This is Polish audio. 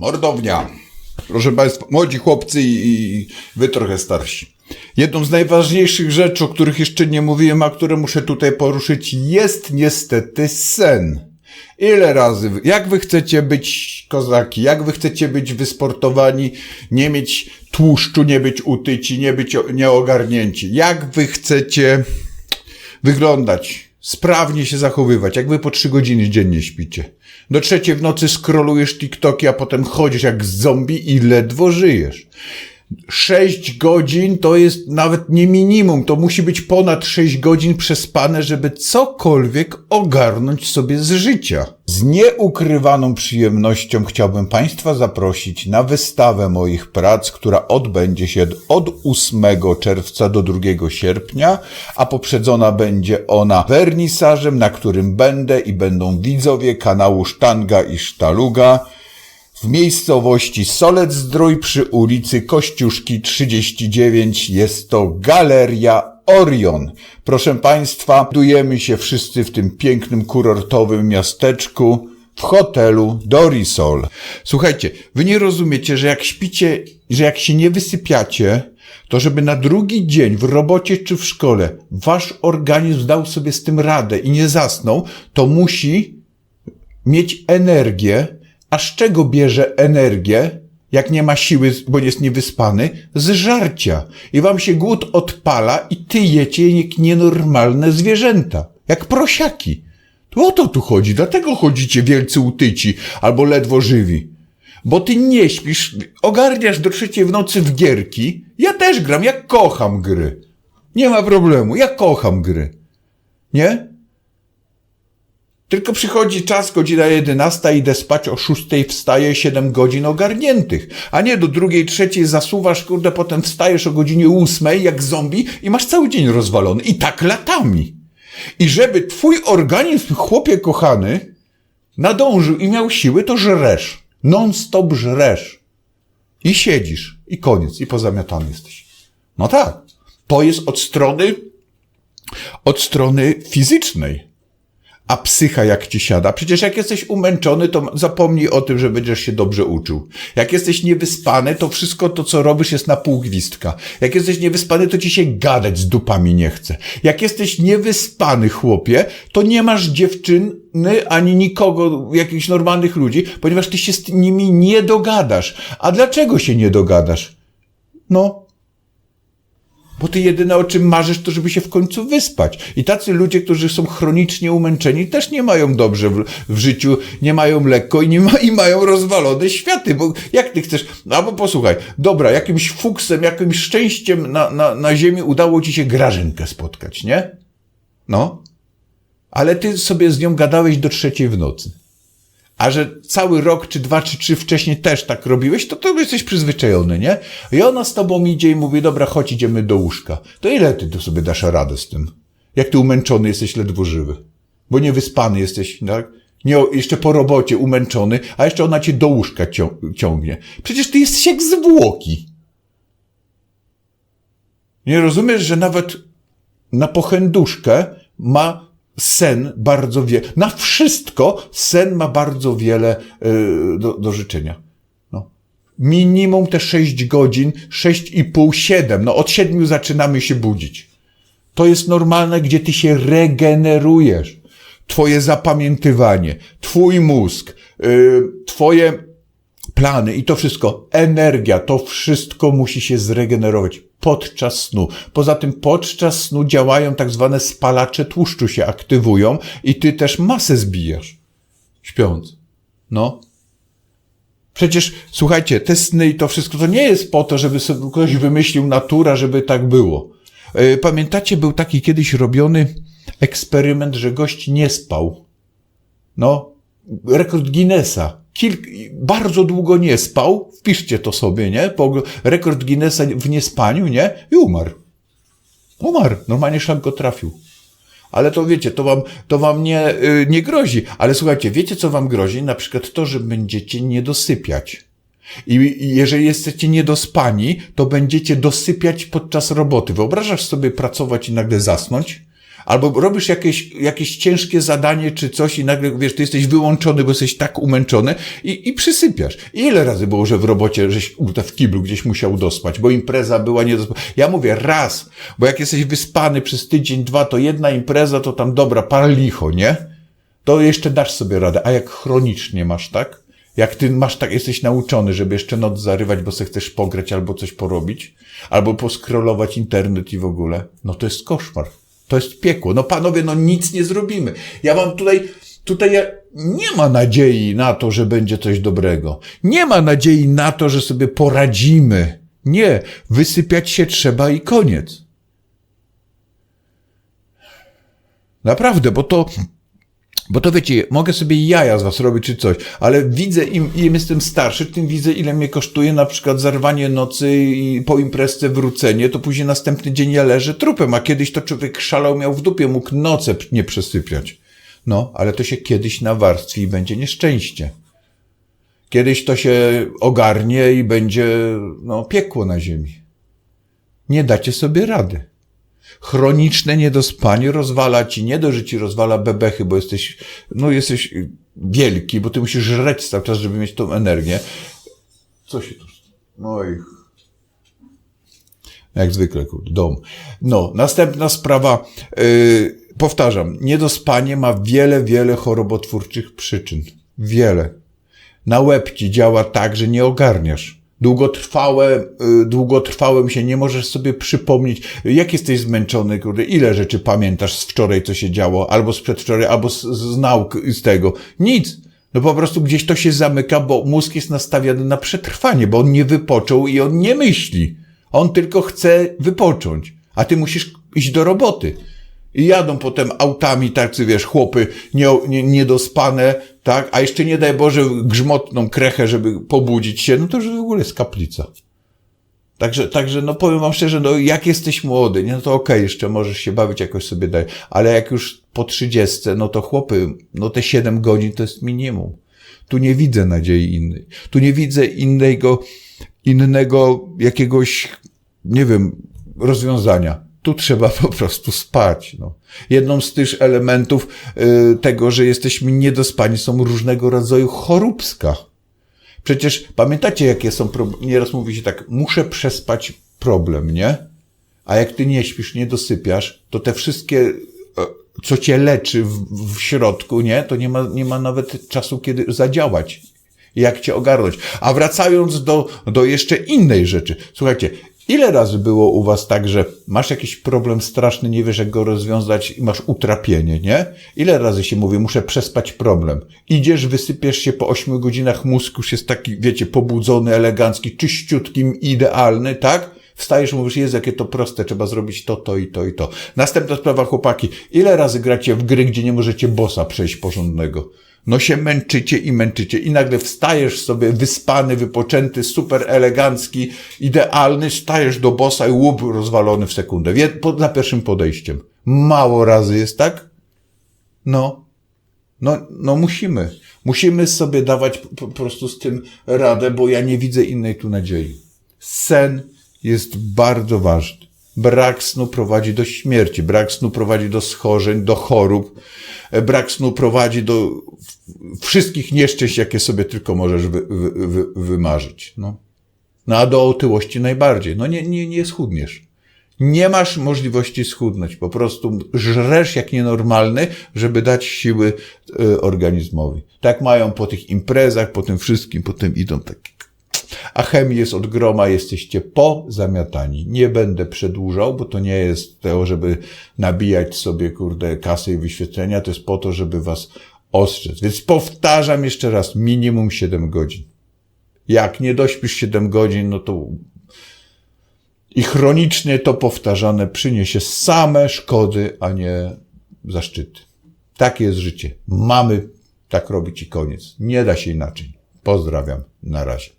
Mordownia. Proszę Państwa, młodzi chłopcy i, wy trochę starsi. Jedną z najważniejszych rzeczy, o których jeszcze nie mówiłem, a które muszę tutaj poruszyć, jest niestety sen. Ile razy, jak wy chcecie być kozaki, jak wy chcecie być wysportowani, nie mieć tłuszczu, nie być utyci, nie być nieogarnięci? Jak wy chcecie wyglądać, sprawnie się zachowywać, jak wy po trzy godziny dziennie śpicie. Do trzeciej w nocy skrolujesz TikToki, a potem chodzisz jak zombie i ledwo żyjesz. Sześć godzin to jest nawet nie minimum, to musi być ponad sześć godzin przespane, żeby cokolwiek ogarnąć sobie z życia. Z nieukrywaną przyjemnością chciałbym Państwa zaprosić na wystawę moich prac, która odbędzie się od 8 czerwca do 2 sierpnia, a poprzedzona będzie ona wernisażem, na którym będę i będą widzowie kanału Sztanga i Sztaluga w miejscowości Solec Zdrój przy ulicy Kościuszki 39 jest to Galeria Orion. Proszę Państwa, budujemy się wszyscy w tym pięknym kurortowym miasteczku w hotelu Dorisol. Słuchajcie, wy nie rozumiecie, że jak śpicie, że jak się nie wysypiacie, to żeby na drugi dzień w robocie czy w szkole wasz organizm dał sobie z tym radę i nie zasnął, to musi mieć energię, a z czego bierze energię, jak nie ma siły, bo jest niewyspany? Z żarcia. I wam się głód odpala i ty jecie jak nienormalne zwierzęta. Jak prosiaki. To o to tu chodzi. Dlatego chodzicie wielcy utyci albo ledwo żywi. Bo ty nie śpisz, ogarniasz do trzeciej w nocy w gierki. Ja też gram, ja kocham gry. Nie ma problemu, ja kocham gry. Nie? Tylko przychodzi czas, godzina 11, idę spać o 6, wstaję 7 godzin ogarniętych. A nie do drugiej, trzeciej zasuwasz, kurde, potem wstajesz o godzinie 8 jak zombie i masz cały dzień rozwalony. I tak latami. I żeby twój organizm, chłopie kochany, nadążył i miał siły, to żresz. Non-stop żresz. I siedzisz. I koniec. I pozamiatany jesteś. No tak. To jest od strony, od strony fizycznej. A psycha jak ci siada? Przecież jak jesteś umęczony, to zapomnij o tym, że będziesz się dobrze uczył. Jak jesteś niewyspany, to wszystko to, co robisz, jest na pół gwizdka. Jak jesteś niewyspany, to ci się gadać z dupami nie chce. Jak jesteś niewyspany, chłopie, to nie masz dziewczyny ani nikogo, jakichś normalnych ludzi, ponieważ ty się z nimi nie dogadasz. A dlaczego się nie dogadasz? No, bo ty jedyne o czym marzysz, to żeby się w końcu wyspać. I tacy ludzie, którzy są chronicznie umęczeni, też nie mają dobrze w, w życiu, nie mają lekko i, nie ma, i mają rozwalone światy. Bo jak ty chcesz, no bo posłuchaj, dobra, jakimś fuksem, jakimś szczęściem na, na, na ziemi udało ci się Grażynkę spotkać, nie? No. Ale ty sobie z nią gadałeś do trzeciej w nocy. A że cały rok, czy dwa, czy trzy wcześniej też tak robiłeś, to to jesteś przyzwyczajony, nie? I ona z tobą idzie i mówi, dobra, chodź, idziemy do łóżka. To ile ty tu sobie dasz radę z tym? Jak ty umęczony jesteś ledwo żywy? Bo niewyspany jesteś, tak? Nie, jeszcze po robocie umęczony, a jeszcze ona cię do łóżka cią- ciągnie. Przecież ty jesteś jak zwłoki. Nie rozumiesz, że nawet na pochenduszkę ma sen bardzo wiele. Na wszystko sen ma bardzo wiele y, do, do życzenia. No. Minimum te 6 godzin, 6,5, 7. No od 7 zaczynamy się budzić. To jest normalne, gdzie ty się regenerujesz. Twoje zapamiętywanie, twój mózg, y, twoje plany i to wszystko, energia, to wszystko musi się zregenerować podczas snu. Poza tym podczas snu działają tak zwane spalacze tłuszczu się aktywują i ty też masę zbijasz, śpiąc. No. Przecież, słuchajcie, te sny i to wszystko to nie jest po to, żeby sobie ktoś wymyślił natura, żeby tak było. Yy, Pamiętacie, był taki kiedyś robiony eksperyment, że gość nie spał. No, rekord Guinnessa. Kilk, bardzo długo nie spał, wpiszcie to sobie, nie? Po, rekord Guinnessa w niespaniu, nie? I umarł. Umarł. Normalnie szlak go trafił. Ale to wiecie, to wam, to wam nie, y, nie grozi. Ale słuchajcie, wiecie co wam grozi? Na przykład to, że będziecie nie dosypiać. I i jeżeli jesteście niedospani, to będziecie dosypiać podczas roboty. Wyobrażasz sobie pracować i nagle zasnąć? Albo robisz jakieś, jakieś ciężkie zadanie czy coś i nagle, wiesz, ty jesteś wyłączony, bo jesteś tak umęczony i, i przysypiasz. I ile razy było, że w robocie, żeś w kiblu gdzieś musiał dospać, bo impreza była nie Ja mówię raz, bo jak jesteś wyspany przez tydzień, dwa, to jedna impreza, to tam dobra, par licho, nie? To jeszcze dasz sobie radę. A jak chronicznie masz, tak? Jak ty masz tak, jesteś nauczony, żeby jeszcze noc zarywać, bo se chcesz pograć albo coś porobić, albo poskrolować internet i w ogóle, no to jest koszmar. To jest piekło. No panowie, no nic nie zrobimy. Ja wam tutaj, tutaj nie ma nadziei na to, że będzie coś dobrego. Nie ma nadziei na to, że sobie poradzimy. Nie, wysypiać się trzeba i koniec. Naprawdę, bo to, bo to wiecie, mogę sobie jaja z was robić czy coś, ale widzę, im, im jestem starszy, tym widzę, ile mnie kosztuje na przykład zarwanie nocy i po imprezce wrócenie, to później następny dzień ja leżę trupem, a kiedyś to człowiek szalał, miał w dupie, mógł noce nie przesypiać. No, ale to się kiedyś nawarstwi i będzie nieszczęście. Kiedyś to się ogarnie i będzie, no, piekło na ziemi. Nie dacie sobie rady. Chroniczne niedospanie rozwala ci, nie rozwala bebechy, bo jesteś, no jesteś wielki, bo ty musisz żreć cały czas, żeby mieć tą energię. Co się tu... No i... Jak zwykle, kurde, dom. No, następna sprawa, yy, powtarzam, niedospanie ma wiele, wiele chorobotwórczych przyczyn. Wiele. Na łeb ci działa tak, że nie ogarniasz długotrwałe, y, długotrwałym się nie możesz sobie przypomnieć, jak jesteś zmęczony, kurde, ile rzeczy pamiętasz z wczoraj, co się działo, albo z przedwczoraj, albo z, z nauk z tego. Nic. No po prostu gdzieś to się zamyka, bo mózg jest nastawiony na przetrwanie, bo on nie wypoczął i on nie myśli. On tylko chce wypocząć, a ty musisz iść do roboty. I jadą potem autami tacy, wiesz, chłopy nie, nie, niedospane, tak? A jeszcze nie daj Boże grzmotną krechę, żeby pobudzić się, no to już w ogóle jest kaplica. Także, także, no powiem wam szczerze, no jak jesteś młody, nie, no to okej, okay, jeszcze możesz się bawić, jakoś sobie daj. Ale jak już po trzydziestce, no to chłopy, no te siedem godzin to jest minimum. Tu nie widzę nadziei innej. Tu nie widzę innego, innego jakiegoś, nie wiem, rozwiązania tu trzeba po prostu spać. No. Jedną z tych elementów y, tego, że jesteśmy niedospani, są różnego rodzaju choróbska. Przecież pamiętacie, jakie są problemy? Nieraz mówi się tak, muszę przespać problem, nie? A jak ty nie śpisz, nie dosypiasz, to te wszystkie, e, co cię leczy w, w środku, nie? To nie ma, nie ma nawet czasu, kiedy zadziałać jak cię ogarnąć. A wracając do, do jeszcze innej rzeczy. Słuchajcie, Ile razy było u was tak, że masz jakiś problem straszny, nie wiesz jak go rozwiązać i masz utrapienie, nie? Ile razy się mówi, muszę przespać problem. Idziesz, wysypiesz się po ośmiu godzinach, mózg już jest taki, wiecie, pobudzony, elegancki, czyściutki, idealny, tak? Wstajesz, mówisz, jest jakie to proste, trzeba zrobić to, to i to i to. Następna sprawa, chłopaki. Ile razy gracie w gry, gdzie nie możecie bossa przejść porządnego? No się męczycie i męczycie i nagle wstajesz sobie wyspany, wypoczęty, super elegancki, idealny, stajesz do bossa i łup rozwalony w sekundę. Za pierwszym podejściem. Mało razy jest tak? No. No, no musimy. Musimy sobie dawać po prostu z tym radę, bo ja nie widzę innej tu nadziei. Sen jest bardzo ważny. Brak snu prowadzi do śmierci, brak snu prowadzi do schorzeń, do chorób, brak snu prowadzi do wszystkich nieszczęść, jakie sobie tylko możesz wy, wy, wy, wymarzyć. No. no a do otyłości najbardziej. No nie, nie, nie schudniesz. Nie masz możliwości schudnąć. Po prostu żresz jak nienormalny, żeby dać siły y, organizmowi. Tak mają po tych imprezach, po tym wszystkim, po tym idą takie a chemii jest od groma, jesteście pozamiatani. Nie będę przedłużał, bo to nie jest to, żeby nabijać sobie, kurde, kasy i wyświetlenia, to jest po to, żeby was ostrzec. Więc powtarzam jeszcze raz, minimum 7 godzin. Jak nie dośpisz 7 godzin, no to i chronicznie to powtarzane przyniesie same szkody, a nie zaszczyty. Takie jest życie. Mamy tak robić i koniec. Nie da się inaczej. Pozdrawiam. Na razie.